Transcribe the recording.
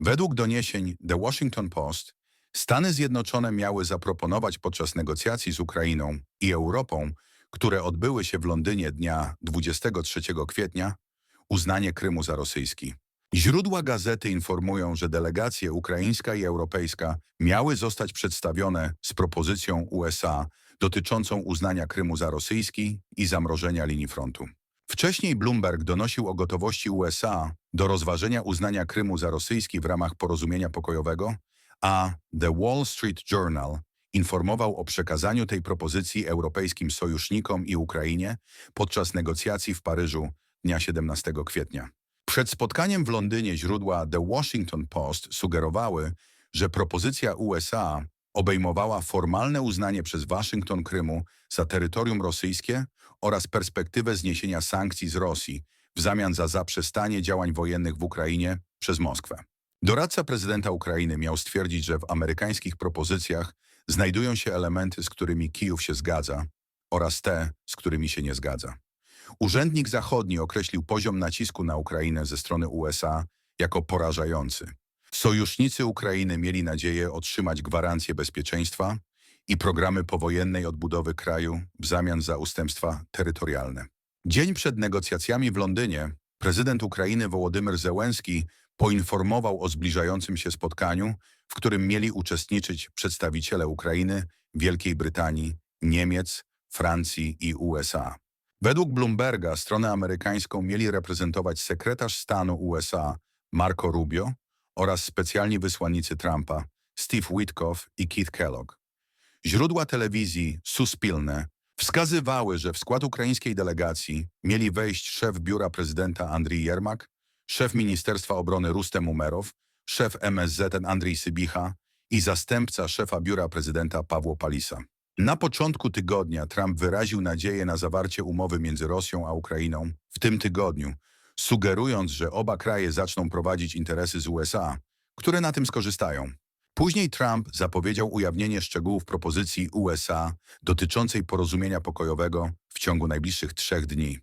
Według doniesień The Washington Post, Stany Zjednoczone miały zaproponować podczas negocjacji z Ukrainą i Europą, które odbyły się w Londynie dnia 23 kwietnia, uznanie Krymu za rosyjski. Źródła gazety informują, że delegacje ukraińska i europejska miały zostać przedstawione z propozycją USA dotyczącą uznania Krymu za rosyjski i zamrożenia linii frontu. Wcześniej Bloomberg donosił o gotowości USA do rozważenia uznania Krymu za rosyjski w ramach porozumienia pokojowego, a The Wall Street Journal informował o przekazaniu tej propozycji europejskim sojusznikom i Ukrainie podczas negocjacji w Paryżu dnia 17 kwietnia. Przed spotkaniem w Londynie źródła The Washington Post sugerowały, że propozycja USA obejmowała formalne uznanie przez Waszyngton Krymu za terytorium rosyjskie oraz perspektywę zniesienia sankcji z Rosji w zamian za zaprzestanie działań wojennych w Ukrainie przez Moskwę. Doradca prezydenta Ukrainy miał stwierdzić, że w amerykańskich propozycjach znajdują się elementy, z którymi Kijów się zgadza oraz te, z którymi się nie zgadza. Urzędnik zachodni określił poziom nacisku na Ukrainę ze strony USA jako porażający. Sojusznicy Ukrainy mieli nadzieję otrzymać gwarancję bezpieczeństwa i programy powojennej odbudowy kraju w zamian za ustępstwa terytorialne. Dzień przed negocjacjami w Londynie prezydent Ukrainy Wołodymyr Zełenski poinformował o zbliżającym się spotkaniu, w którym mieli uczestniczyć przedstawiciele Ukrainy, Wielkiej Brytanii, Niemiec, Francji i USA. Według Bloomberga stronę amerykańską mieli reprezentować sekretarz stanu USA Marco Rubio oraz specjalni wysłannicy Trumpa Steve Witkoff i Keith Kellogg. Źródła telewizji Suspilne wskazywały, że w skład ukraińskiej delegacji mieli wejść szef biura prezydenta Andrii Jermak, szef Ministerstwa Obrony Rustem Umerow, szef MSZ Andrii Sybicha i zastępca szefa biura prezydenta Pawło Palisa. Na początku tygodnia Trump wyraził nadzieję na zawarcie umowy między Rosją a Ukrainą w tym tygodniu, sugerując, że oba kraje zaczną prowadzić interesy z USA, które na tym skorzystają. Później Trump zapowiedział ujawnienie szczegółów propozycji USA dotyczącej porozumienia pokojowego w ciągu najbliższych trzech dni.